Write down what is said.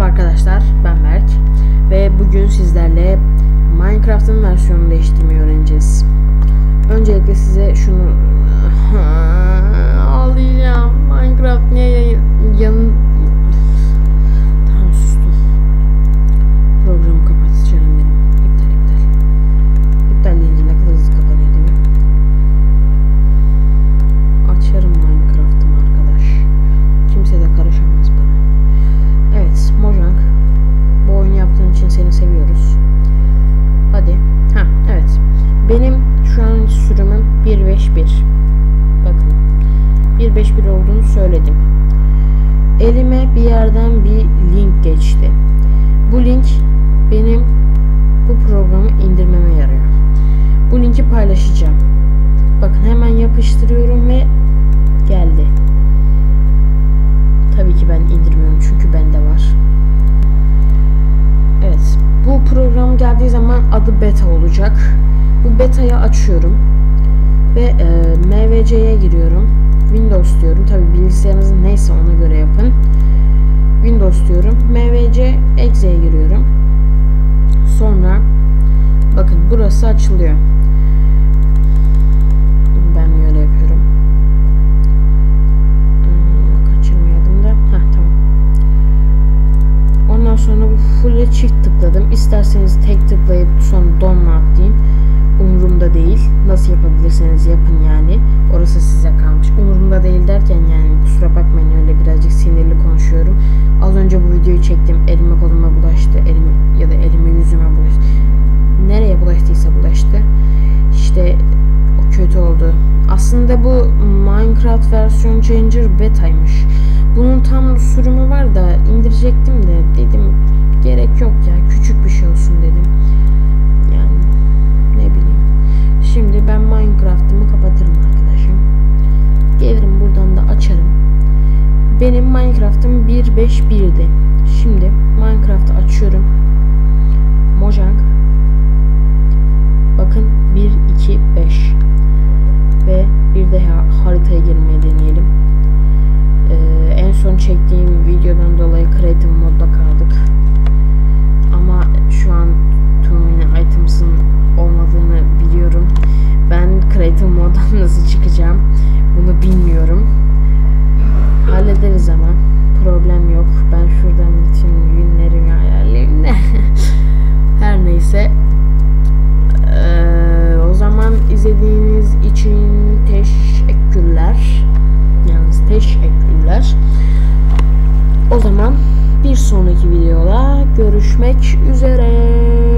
Merhaba arkadaşlar, ben Berk ve bugün sizlerle Minecraft'ın versiyonunu değiştirmeyi öğreneceğiz. Öncelikle size şunu Benim şu an sürümüm 151. Bakın. 151 olduğunu söyledim. Elime bir yerden bir link geçti. Bu link benim bu programı indirmeme yarıyor. Bu linki paylaşacağım. Bakın hemen yapıştırıyorum ve geldi. Tabii ki ben indirmiyorum çünkü bende var. Evet. Bu program geldiği zaman adı beta olacak. Bu beta'yı açıyorum. Ve e, MVC'ye giriyorum. Windows diyorum. Tabii bilgisayarınız neyse ona göre yapın. Windows diyorum. MVC exe'ye giriyorum. Sonra bakın burası açılıyor. Ben öyle yapıyorum. Hmm, kaçırmayalım da. Heh, tamam. Ondan sonra bu full'e çift tıkladım. İsterseniz tek tıklayıp sonra donma atlayayım. Umurumda değil. Nasıl yapabilirseniz yapın yani. Orası size kalmış. Umurumda değil derken yani kusura bakmayın öyle birazcık sinirli konuşuyorum. Az önce bu videoyu çektim. Elime koluma bulaştı. Elim ya da elime yüzüme bulaştı. Nereye bulaştıysa bulaştı. İşte o kötü oldu. Aslında bu Minecraft versiyon Changer beta'ymış. Bunun tam sürümü var da indirecektim de dedim gerek yok ya küçük bir Şimdi ben Minecraft'ımı kapatırım arkadaşım. Gelirim buradan da açarım. Benim Minecraft'ım 1.5.1'di. Şimdi Minecraft'ı açıyorum. Mojang. Bakın 1, 2, 5. Ve bir de ha- haritaya girmeyi deneyelim. Ee, en son çektiğim videodan dolayı Creative nasıl çıkacağım bunu bilmiyorum. Hallederiz ama problem yok. Ben şuradan bütün günlerimi ayarlayayım da. Her neyse. Ee, o zaman izlediğiniz için teşekkürler. Yalnız teşekkürler. O zaman bir sonraki videoda görüşmek üzere.